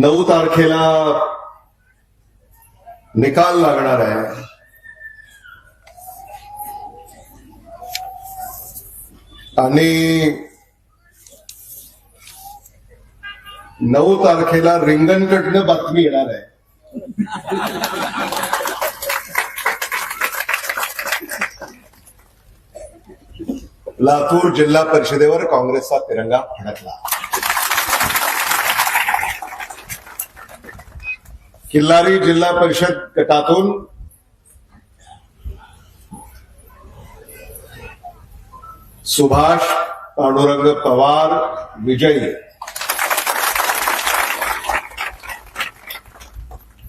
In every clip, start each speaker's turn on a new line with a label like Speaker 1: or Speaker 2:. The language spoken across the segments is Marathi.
Speaker 1: नऊ तारखेला निकाल लागणार आहे. आणि नऊ तारखेला रिंगणकडनं बातमी येणार आहे. लातूर जिल्हा परिषदेवर काँग्रेसचा तिरंगा फडकला. किल्लारी जिल्हा परिषद गटातून सुभाष पांडुरंग पवार विजयी.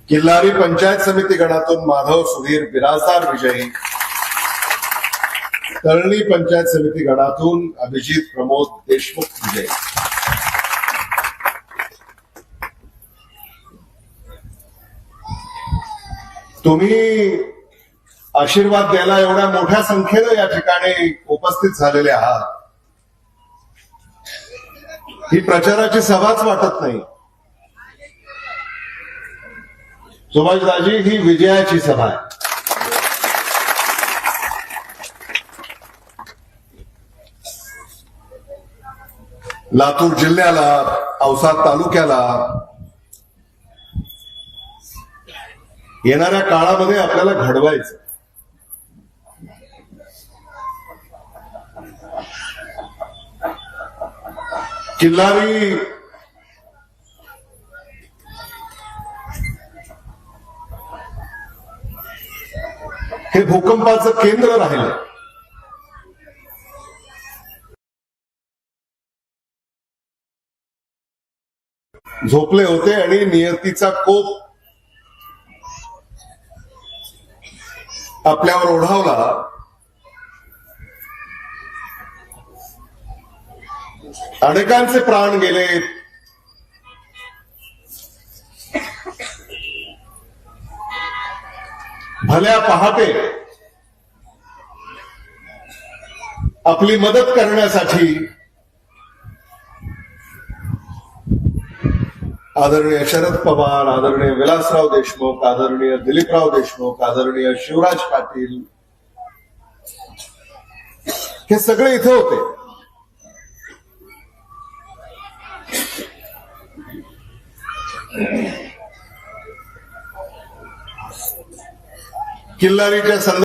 Speaker 1: किल्लारी पंचायत समिती गणातून माधव सुधीर बिराजदार विजयी. तळणी पंचायत समिती गणातून अभिजित प्रमोद देशमुख विजयी. तुम्ही आशीर्वाद द्यायला एवढ्या मोठ्या संख्येनं या ठिकाणी उपस्थित झालेले आहात. ही प्रचाराची सभाच वाटत नाही. सुभाषदाजी ही विजयाची सभा आहे. लातूर जिल्ह्याला औसा तालुक्याला येणाऱ्या काळामध्ये आपल्याला घडवायचं. किल्लारी हे भूकंपाचं केंद्र राहिलं. झोपले होते आणि नियतीचा कोप आपल्यावर ओढावला. अनेकांचे प्राण गेले. भल्या पहाटे आपली मदत करण्यासाठी आदरणीय शरद पवार आदरणीय विलासराव देशमुख आदरणीय दिलीपराव देशमुख आदरणीय शिवराज पाटील. हे सगळे इथे होते. किल्लारीच्या संदर्भात